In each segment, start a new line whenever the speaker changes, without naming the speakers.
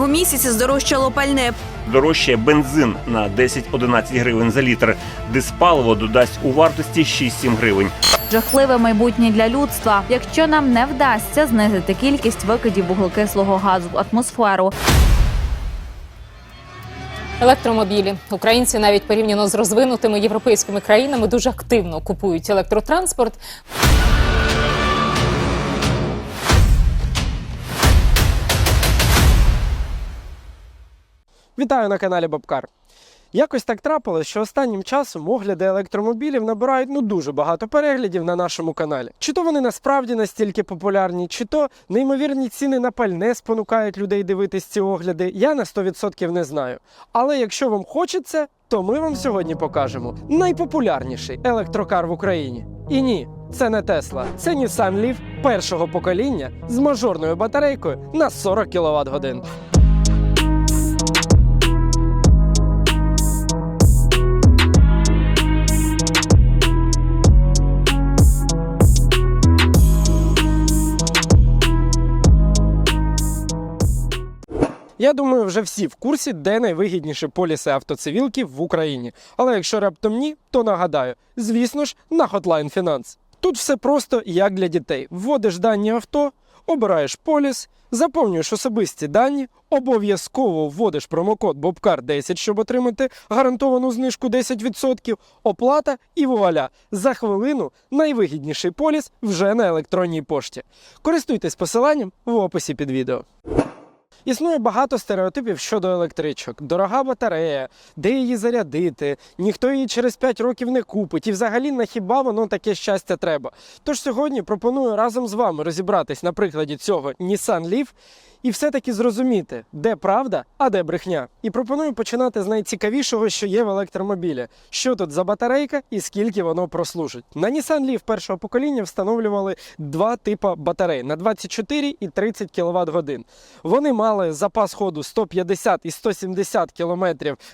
цього місяця здорожчало пальне.
Дорожчає бензин на 10-11 гривень за літр. Диспаливо додасть у вартості 6-7 гривень.
Жахливе майбутнє для людства, якщо нам не вдасться знизити кількість викидів вуглекислого газу в атмосферу.
Електромобілі українці навіть порівняно з розвинутими європейськими країнами дуже активно купують електротранспорт.
Вітаю на каналі Бабкар. Якось так трапилось, що останнім часом огляди електромобілів набирають ну дуже багато переглядів на нашому каналі. Чи то вони насправді настільки популярні, чи то неймовірні ціни на пальне спонукають людей дивитись ці огляди, я на 100% не знаю. Але якщо вам хочеться, то ми вам сьогодні покажемо найпопулярніший електрокар в Україні. І ні, це не Тесла, це Nissan Leaf першого покоління з мажорною батарейкою на 40 кВт годин. Я думаю, вже всі в курсі, де найвигідніші поліси автоцивілки в Україні. Але якщо раптом ні, то нагадаю, звісно ж, на Hotline Finance. Тут все просто як для дітей. Вводиш дані авто, обираєш поліс, заповнюєш особисті дані, обов'язково вводиш промокод BOBCAR10, щоб отримати гарантовану знижку 10%, оплата і вуаля. За хвилину найвигідніший поліс вже на електронній пошті. Користуйтесь посиланням в описі під відео. Існує багато стереотипів щодо електричок. Дорога батарея, де її зарядити, ніхто її через 5 років не купить, і взагалі на хіба воно таке щастя треба. Тож сьогодні пропоную разом з вами розібратись на прикладі цього Nissan Leaf і все-таки зрозуміти, де правда, а де брехня. І пропоную починати з найцікавішого, що є в електромобілі. Що тут за батарейка і скільки воно прослужить. На Nissan Leaf першого покоління встановлювали два типи батарей на 24 і 30 кВт годин. Вони мали запас ходу 150 і 170 км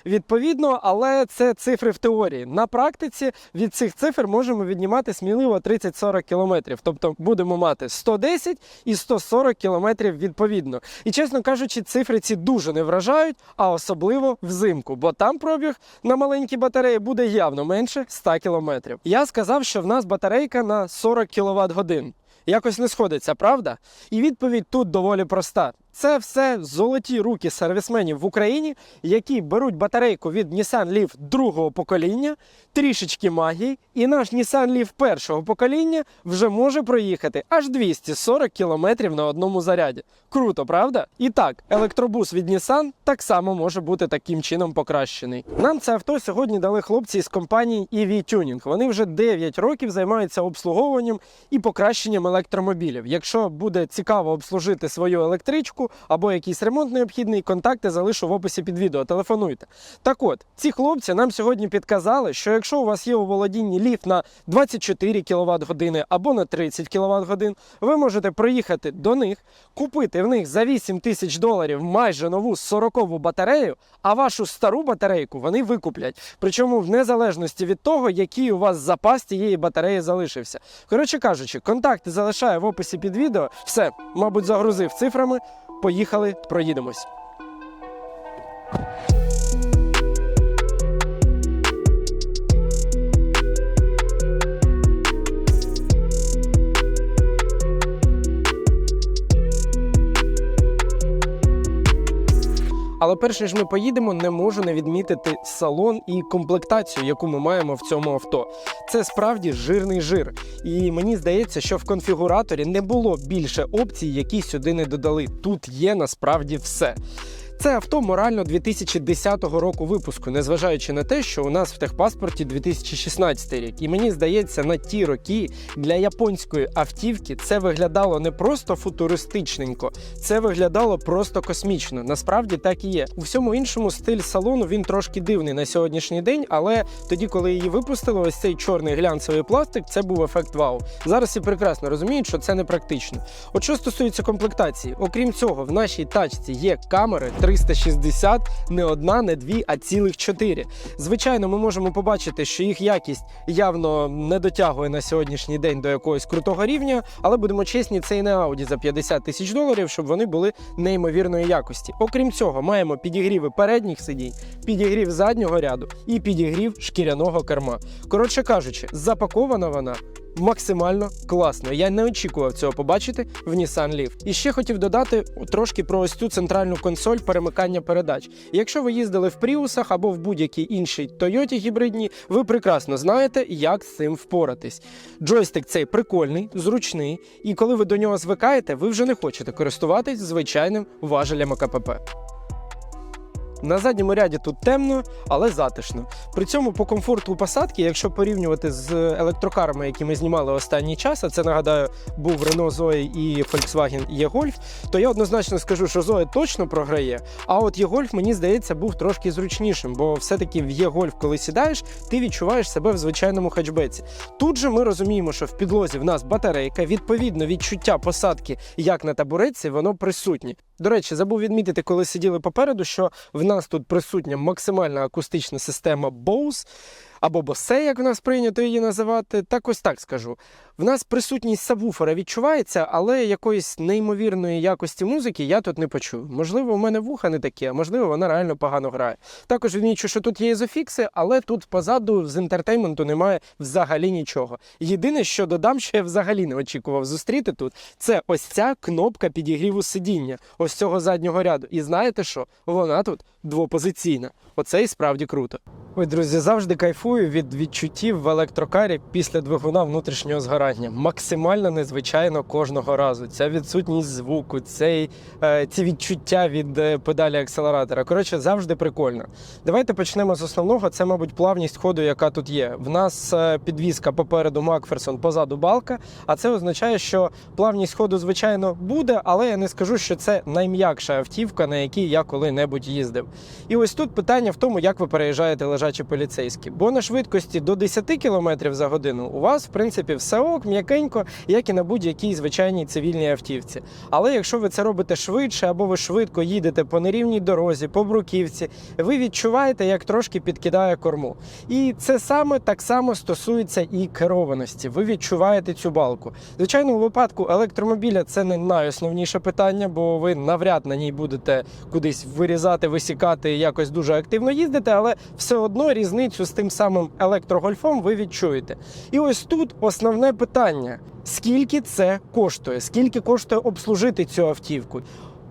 відповідно, але це цифри в теорії. На практиці від цих цифр можемо віднімати сміливо 30-40 км. Тобто будемо мати 110 і 140 км відповідно. І чесно кажучи, цифри ці дуже не вражають, а особливо взимку, бо там пробіг на маленькій батареї буде явно менше 100 км. Я сказав, що в нас батарейка на 40 кВт годин. Якось не сходиться, правда? І відповідь тут доволі проста. Це все золоті руки сервісменів в Україні, які беруть батарейку від Nissan Leaf другого покоління, трішечки магії, і наш Nissan Leaf першого покоління вже може проїхати аж 240 км на одному заряді. Круто, правда? І так, електробус від Nissan так само може бути таким чином покращений. Нам це авто сьогодні дали хлопці з компанії EV Tuning. Вони вже 9 років займаються обслуговуванням і покращенням електромобілів. Якщо буде цікаво обслужити свою електричку або якийсь ремонт необхідний, контакти залишу в описі під відео. Телефонуйте. Так от, ці хлопці нам сьогодні підказали, що якщо у вас є у володінні ліфт на 24 кВт години або на 30 кВт годин, ви можете приїхати до них, купити в них за 8 тисяч доларів майже нову 40-ву батарею, а вашу стару батарейку вони викуплять. Причому в незалежності від того, який у вас запас цієї батареї залишився. Коротше кажучи, контакти залишаю в описі під відео. Все, мабуть, загрузив цифрами. Поїхали, проїдемось. Але перш ніж ми поїдемо, не можу не відмітити салон і комплектацію, яку ми маємо в цьому авто. Це справді жирний жир. І мені здається, що в конфігураторі не було більше опцій, які сюди не додали. Тут є насправді все. Це авто морально 2010 року випуску, незважаючи на те, що у нас в техпаспорті 2016 рік. І мені здається, на ті роки для японської автівки це виглядало не просто футуристичненько, це виглядало просто космічно. Насправді так і є. У всьому іншому стиль салону він трошки дивний на сьогоднішній день, але тоді, коли її випустили, ось цей чорний глянцевий пластик, це був ефект вау. Зараз всі прекрасно розуміють, що це не практично. От що стосується комплектації, окрім цього, в нашій тачці є камери, 360, не одна, не дві, а цілих чотири. Звичайно, ми можемо побачити, що їх якість явно не дотягує на сьогоднішній день до якогось крутого рівня, але будемо чесні, це і не Audi за 50 тисяч доларів, щоб вони були неймовірної якості. Окрім цього, маємо підігріви передніх сидінь, підігрів заднього ряду і підігрів шкіряного керма. Коротше кажучи, запакована вона. Максимально класно. Я не очікував цього побачити в Nissan Leaf. І ще хотів додати трошки про ось цю центральну консоль перемикання передач. Якщо ви їздили в Пріусах або в будь-якій іншій Тойоті гібридній, ви прекрасно знаєте, як з цим впоратись. Джойстик цей прикольний, зручний, і коли ви до нього звикаєте, ви вже не хочете користуватись звичайним важелем АКПП. На задньому ряді тут темно, але затишно. При цьому по комфорту посадки, якщо порівнювати з електрокарами, які ми знімали останній час, а це нагадаю, був Renault Zoe і Volkswagen E-Golf, то я однозначно скажу, що Zoe точно програє. А от E-Golf, мені здається, був трошки зручнішим, бо все-таки в E-Golf, коли сідаєш, ти відчуваєш себе в звичайному хетчбеці. Тут же ми розуміємо, що в підлозі в нас батарейка, відповідно, відчуття посадки, як на табуретці, воно присутнє. До речі, забув відмітити, коли сиділи попереду, що в нас тут присутня максимальна акустична система Bose, або Bose, як в нас прийнято її називати. Так ось так скажу. В нас присутність сабвуфера відчувається, але якоїсь неймовірної якості музики я тут не почув. Можливо, у мене вуха не такі, а можливо, вона реально погано грає. Також відмічу, що тут є ізофікси, але тут позаду з інтертейменту немає взагалі нічого. Єдине, що додам, що я взагалі не очікував зустріти тут, це ось ця кнопка підігріву сидіння, ось цього заднього ряду. І знаєте що? Вона тут двопозиційна. Оце і справді круто. Ой, друзі, завжди кайфую від відчуттів в електрокарі після двигуна внутрішнього згорання. Максимально незвичайно кожного разу. Ця відсутність звуку, цей, е, ці відчуття від е, педалі акселератора. Коротше, завжди прикольно. Давайте почнемо з основного. Це, мабуть, плавність ходу, яка тут є. В нас е, підвізка попереду Макферсон, позаду балка. А це означає, що плавність ходу, звичайно, буде, але я не скажу, що це найм'якша автівка, на якій я коли-небудь їздив. І ось тут питання в тому, як ви переїжджаєте лежачі поліцейські. Бо на швидкості до 10 км за годину у вас, в принципі, все ок, м'якенько, як і на будь-якій звичайній цивільній автівці. Але якщо ви це робите швидше або ви швидко їдете по нерівній дорозі, по бруківці, ви відчуваєте, як трошки підкидає корму. І це саме так само стосується і керованості. Ви відчуваєте цю балку. Звичайно, у випадку електромобіля це не найосновніше питання, бо ви навряд на ній будете кудись вирізати, висікати якось дуже активно їздити, але все одно різницю з тим самим електрогольфом ви відчуєте. І ось тут основне питання: скільки це коштує? Скільки коштує обслужити цю автівку?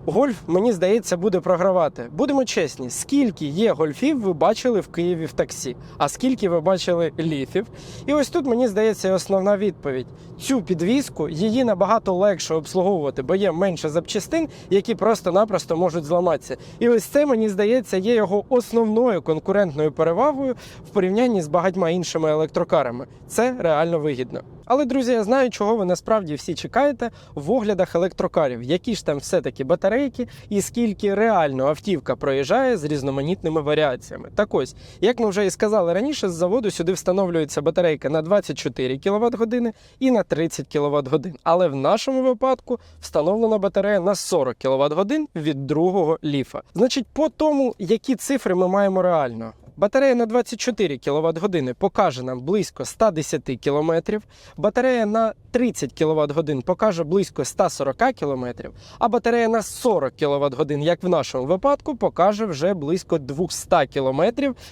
Гольф, мені здається, буде програвати. Будемо чесні, скільки є гольфів ви бачили в Києві в таксі, а скільки ви бачили ліфів? І ось тут мені здається основна відповідь: цю підвізку її набагато легше обслуговувати, бо є менше запчастин, які просто-напросто можуть зламатися. І ось це мені здається є його основною конкурентною перевагою в порівнянні з багатьма іншими електрокарами. Це реально вигідно. Але, друзі, я знаю, чого ви насправді всі чекаєте в оглядах електрокарів, які ж там все-таки батарейки, і скільки реально автівка проїжджає з різноманітними варіаціями. Так ось, як ми вже і сказали раніше, з заводу сюди встановлюється батарейка на 24 кВт години і на 30 кВт годин. Але в нашому випадку встановлена батарея на 40 кВт годин від другого ліфа. Значить, по тому, які цифри ми маємо реально. Батарея на 24 кВт години покаже нам близько 110 км. Батарея на 30 кВт годин покаже близько 140 км, а батарея на 40 кВт годин, як в нашому випадку, покаже вже близько 200 км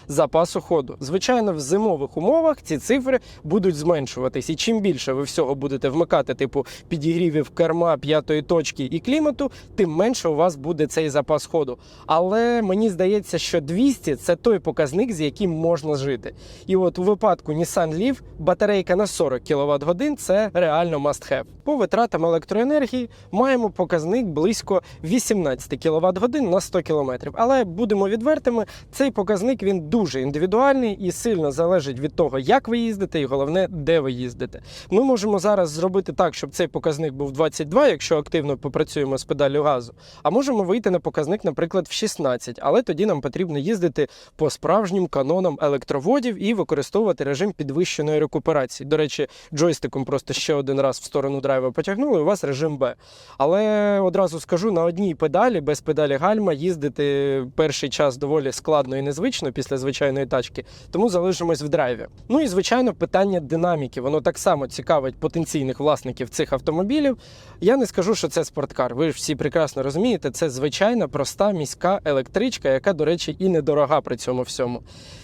запасу ходу. Звичайно, в зимових умовах ці цифри будуть зменшуватись. І чим більше ви всього будете вмикати, типу підігрівів керма, п'ятої точки і клімату, тим менше у вас буде цей запас ходу. Але мені здається, що 200 це той показник, з яким можна жити. І от у випадку Nissan Leaf батарейка на 40 кВт годин це реально must have. По витратам електроенергії маємо показник близько 18 кВт годин на 100 км. Але будемо відвертими, цей показник він дуже індивідуальний і сильно залежить від того, як ви їздите, і головне, де ви їздите. Ми можемо зараз зробити так, щоб цей показник був 22, якщо активно попрацюємо з педалю газу. А можемо вийти на показник, наприклад, в 16, але тоді нам потрібно їздити по справжньому справжнім каноном електроводів і використовувати режим підвищеної рекуперації. До речі, джойстиком просто ще один раз в сторону драйва потягнули. У вас режим Б. Але одразу скажу, на одній педалі без педалі гальма їздити перший час доволі складно і незвично після звичайної тачки, тому залишимось в драйві. Ну і звичайно, питання динаміки. Воно так само цікавить потенційних власників цих автомобілів. Я не скажу, що це спорткар. Ви ж всі прекрасно розумієте, це звичайна проста міська електричка, яка, до речі, і недорога при цьому всьому.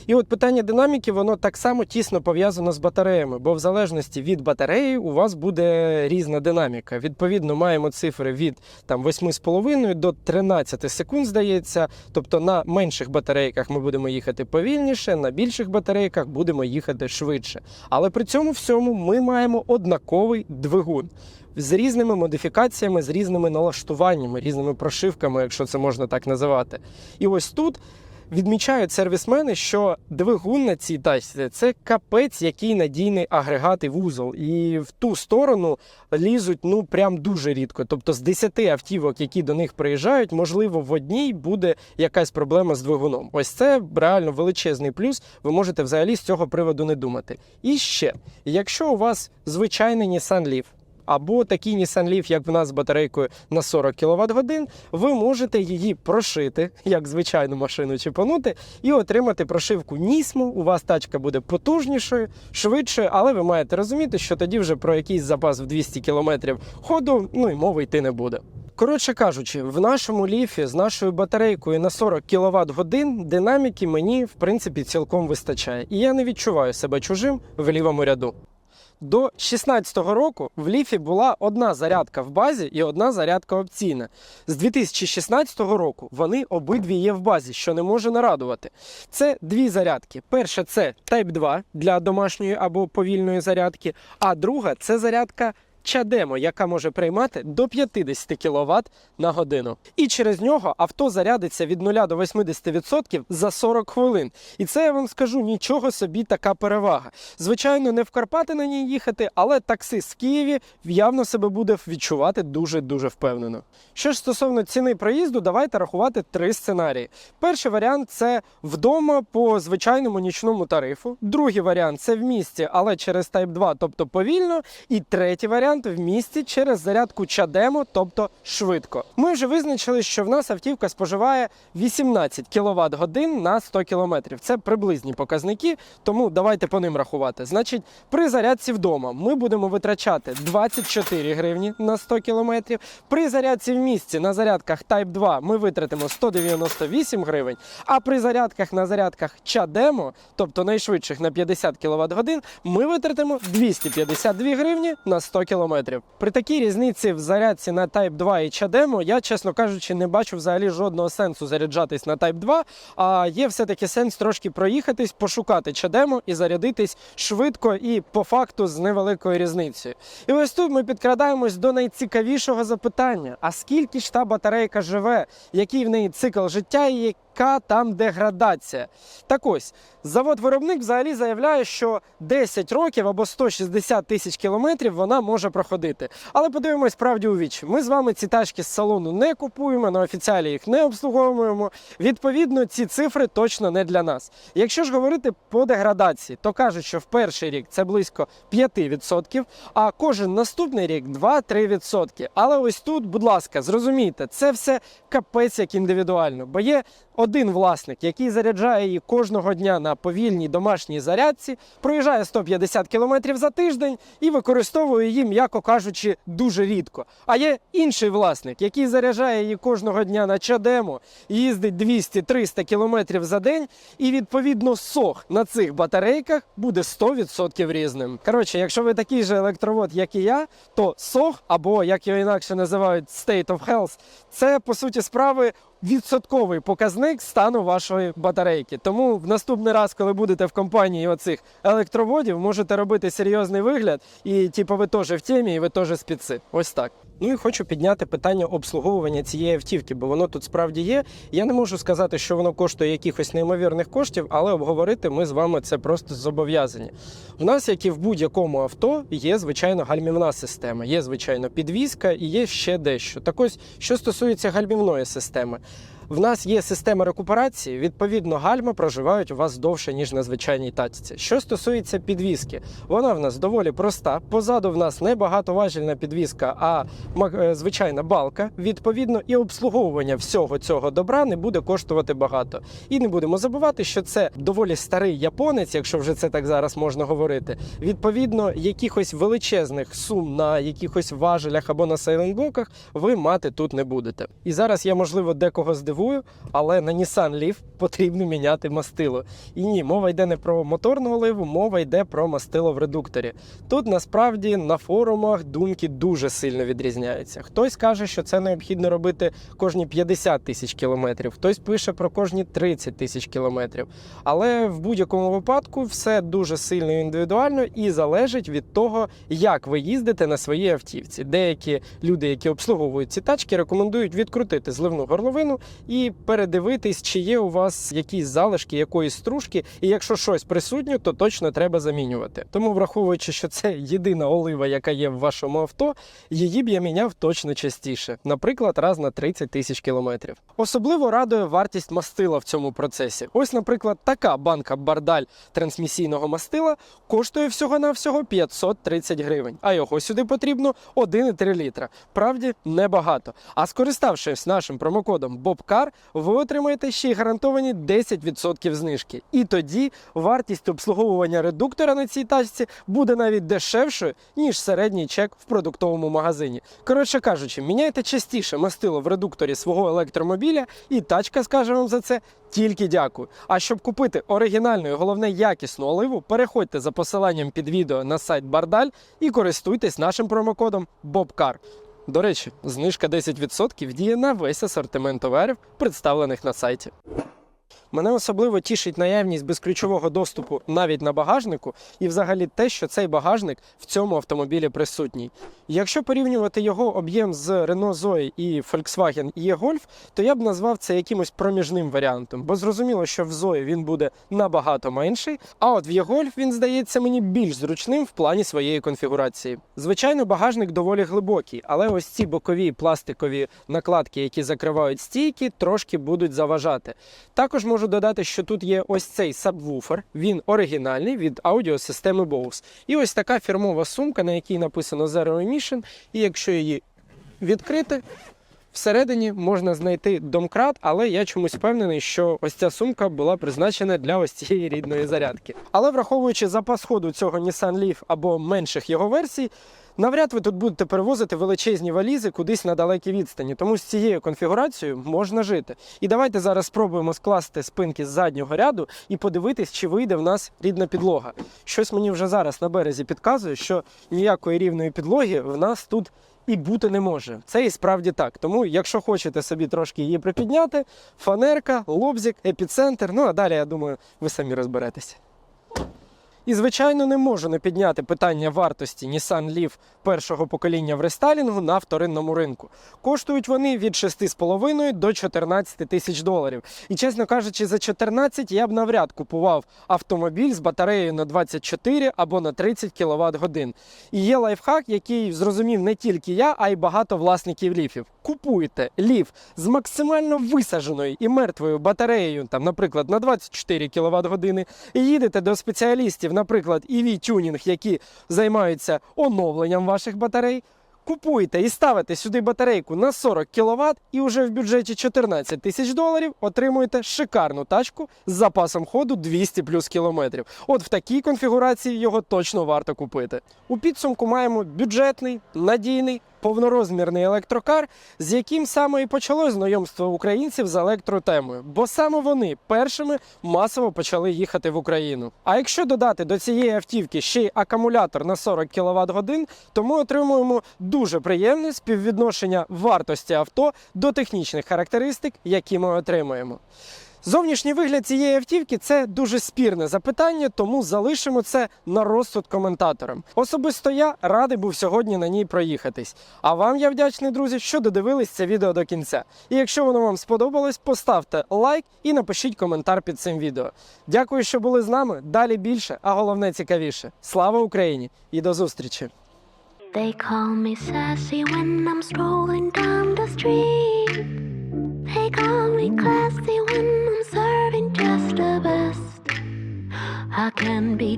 І от питання динаміки, воно так само тісно пов'язано з батареями, бо в залежності від батареї у вас буде різна динаміка. Відповідно, маємо цифри від там 8,5 до 13 секунд, здається. Тобто на менших батарейках ми будемо їхати повільніше, на більших батарейках будемо їхати швидше. Але при цьому всьому ми маємо однаковий двигун. З різними модифікаціями, з різними налаштуваннями, різними прошивками, якщо це можна так називати. І ось тут відмічають сервісмени, що двигун на цій тачці це капець, який надійний агрегат і вузол. І в ту сторону лізуть ну прям дуже рідко. Тобто з 10 автівок, які до них приїжджають, можливо, в одній буде якась проблема з двигуном. Ось це реально величезний плюс. Ви можете взагалі з цього приводу не думати. І ще, якщо у вас звичайний Nissan Leaf, або такий Nissan Leaf, як в нас з батарейкою на 40 кВт годин, ви можете її прошити, як звичайну машину чіпанути, і отримати прошивку Нісмо. У вас тачка буде потужнішою, швидшою, але ви маєте розуміти, що тоді вже про якийсь запас в 200 км ходу ну і мови йти не буде. Коротше кажучи, в нашому ліфі з нашою батарейкою на 40 кВт годин динаміки мені в принципі цілком вистачає, і я не відчуваю себе чужим в лівому ряду. До 2016 року в ліфі була одна зарядка в базі і одна зарядка опційна. З 2016 року вони обидві є в базі, що не може нарадувати. Це дві зарядки. Перша це Type 2 для домашньої або повільної зарядки, а друга це зарядка. Чадемо, яка може приймати до 50 кВт на годину. І через нього авто зарядиться від 0 до 80% за 40 хвилин. І це я вам скажу нічого собі така перевага. Звичайно, не в Карпати на ній їхати, але таксист в Києві явно себе буде відчувати дуже-дуже впевнено. Що ж стосовно ціни проїзду, давайте рахувати три сценарії. Перший варіант це вдома по звичайному нічному тарифу. Другий варіант це в місті, але через Type 2, тобто повільно. І третій варіант в місті через зарядку чадемо, тобто швидко. Ми вже визначили, що в нас автівка споживає 18 кВт годин на 100 км. Це приблизні показники, тому давайте по ним рахувати. Значить, при зарядці вдома ми будемо витрачати 24 гривні на 100 км. При зарядці в місті на зарядках Type 2 ми витратимо 198 гривень. А при зарядках на зарядках чадемо, тобто найшвидших на 50 кВт годин, ми витратимо 252 гривні на 100 км. При такій різниці в зарядці на Type 2 і чадемо, я, чесно кажучи, не бачу взагалі жодного сенсу заряджатись на Type 2, а є все-таки сенс трошки проїхатись, пошукати чадемо і зарядитись швидко і по факту з невеликою різницею. І ось тут ми підкрадаємось до найцікавішого запитання: а скільки ж та батарейка живе, який в неї цикл життя і яка там деградація? Так ось, завод-виробник взагалі заявляє, що 10 років або 160 тисяч кілометрів вона може проходити. Але подивимось правді у вічі. Ми з вами ці тачки з салону не купуємо, на офіціалі їх не обслуговуємо. Відповідно, ці цифри точно не для нас. Якщо ж говорити по деградації, то кажуть, що в перший рік це близько 5%, а кожен наступний рік 2-3%. Але ось тут, будь ласка, зрозумійте, це все капець як індивідуально, бо є один власник, який заряджає її кожного дня на повільній домашній зарядці, проїжджає 150 км за тиждень і використовує її, м'яко кажучи, дуже рідко. А є інший власник, який заряджає її кожного дня на чадемо, їздить 200-300 км за день, і відповідно сох на цих батарейках буде 100% різним. Коротше, якщо ви такий же електровод, як і я, то сох, або як його інакше називають State of Health, це по суті справи відсотковий показник стану вашої батарейки. Тому в наступний раз, коли будете в компанії оцих електроводів, можете робити серйозний вигляд, і типу ви теж в темі, і ви теж спіци. Ось так. Ну і хочу підняти питання обслуговування цієї автівки, бо воно тут справді є. Я не можу сказати, що воно коштує якихось неймовірних коштів, але обговорити ми з вами це просто зобов'язані. У нас, як і в будь-якому авто, є звичайно гальмівна система, є звичайно підвізка і є ще дещо. Так ось, що стосується гальмівної системи. В нас є система рекуперації, відповідно, гальма проживають у вас довше, ніж на звичайній тачці. Що стосується підвіски, вона в нас доволі проста. Позаду в нас не багатоважільна підвіска, а е, звичайна балка. Відповідно, і обслуговування всього цього добра не буде коштувати багато. І не будемо забувати, що це доволі старий японець, якщо вже це так зараз можна говорити. Відповідно, якихось величезних сум на якихось важелях або на сейлентблоках ви мати тут не будете. І зараз я, можливо, декого здивую, але на Nissan Leaf потрібно міняти мастило. І ні, мова йде не про моторну оливу, мова йде про мастило в редукторі. Тут насправді на форумах думки дуже сильно відрізняються. Хтось каже, що це необхідно робити кожні 50 тисяч кілометрів, хтось пише про кожні 30 тисяч кілометрів. Але в будь-якому випадку все дуже сильно індивідуально і залежить від того, як ви їздите на своїй автівці. Деякі люди, які обслуговують ці тачки, рекомендують відкрутити зливну горловину і передивитись, чи є у вас якісь залишки якоїсь стружки, і якщо щось присутнє, то точно треба замінювати. Тому, враховуючи, що це єдина олива, яка є в вашому авто, її б я міняв точно частіше, наприклад, раз на 30 тисяч кілометрів. Особливо радує вартість мастила в цьому процесі. Ось, наприклад, така банка бардаль трансмісійного мастила коштує всього-навсього 530 гривень, а його сюди потрібно 1,3 літра. Правді небагато. А скориставшись нашим промокодом BOBCAR, ви отримаєте ще й гарантовані 10% знижки. І тоді вартість обслуговування редуктора на цій тачці буде навіть дешевшою, ніж середній чек в продуктовому магазині. Коротше кажучи, міняйте частіше мастило в редукторі свого електромобіля, і тачка скаже вам за це тільки дякую. А щоб купити оригінальну і головне якісну оливу, переходьте за посиланням під відео на сайт Бардаль і користуйтесь нашим промокодом BOBCAR. До речі, знижка 10% діє на весь асортимент товарів, представлених на сайті. Мене особливо тішить наявність безключового доступу навіть на багажнику, і взагалі те, що цей багажник в цьому автомобілі присутній. Якщо порівнювати його об'єм з Renault Zoe і Volkswagen e-Golf, то я б назвав це якимось проміжним варіантом, бо зрозуміло, що в Zoe він буде набагато менший, а от в e-Golf він здається мені більш зручним в плані своєї конфігурації. Звичайно, багажник доволі глибокий, але ось ці бокові пластикові накладки, які закривають стійки, трошки будуть заважати. Також можу додати, що тут є ось цей сабвуфер. Він оригінальний від аудіосистеми Bose. І ось така фірмова сумка, на якій написано Zero Emission. І якщо її відкрити, всередині можна знайти домкрат, але я чомусь впевнений, що ось ця сумка була призначена для ось цієї рідної зарядки. Але враховуючи запас ходу цього Nissan Leaf або менших його версій, Навряд ви тут будете перевозити величезні валізи кудись на далекій відстані, тому з цією конфігурацією можна жити. І давайте зараз спробуємо скласти спинки з заднього ряду і подивитись, чи вийде в нас рідна підлога. Щось мені вже зараз на березі підказує, що ніякої рівної підлоги в нас тут і бути не може. Це і справді так. Тому, якщо хочете собі трошки її припідняти, фанерка, лобзик, епіцентр. Ну а далі, я думаю, ви самі розберетеся. І, звичайно, не можу не підняти питання вартості Nissan Leaf першого покоління в рестайлінгу на вторинному ринку. Коштують вони від 6,5 до 14 тисяч доларів. І, чесно кажучи, за 14 я б навряд купував автомобіль з батареєю на 24 або на 30 кВт годин. І є лайфхак, який зрозумів не тільки я, а й багато власників ліфів. Купуйте ліф з максимально висадженою і мертвою батареєю, там, наприклад, на 24 кВт години, і їдете до спеціалістів, наприклад, EV Tuning, які займаються оновленням ваших батарей. Купуйте і ставите сюди батарейку на 40 кВт і вже в бюджеті 14 тисяч доларів отримуєте шикарну тачку з запасом ходу 200 плюс кілометрів. От в такій конфігурації його точно варто купити. У підсумку маємо бюджетний, надійний, повнорозмірний електрокар, з яким саме і почало знайомство українців з електротемою, бо саме вони першими масово почали їхати в Україну. А якщо додати до цієї автівки ще й акумулятор на 40 кВт годин, то ми отримуємо дуже приємне співвідношення вартості авто до технічних характеристик, які ми отримуємо. Зовнішній вигляд цієї автівки це дуже спірне запитання, тому залишимо це на розсуд коментаторам. Особисто я радий був сьогодні на ній проїхатись. А вам я вдячний, друзі, що додивились це відео до кінця. І якщо воно вам сподобалось, поставте лайк і напишіть коментар під цим відео. Дякую, що були з нами. Далі більше, а головне цікавіше. Слава Україні і до зустрічі!
They call me sassy when I'm strolling down the street. They call me classy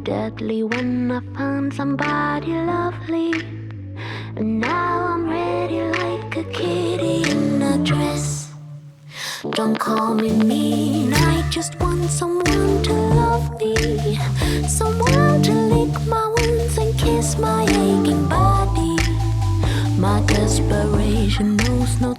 deadly when I found somebody lovely. And now I'm ready like a kitty in a dress. Don't call me mean, I just want someone to love me. Someone to lick my wounds and kiss my aching body. My desperation knows no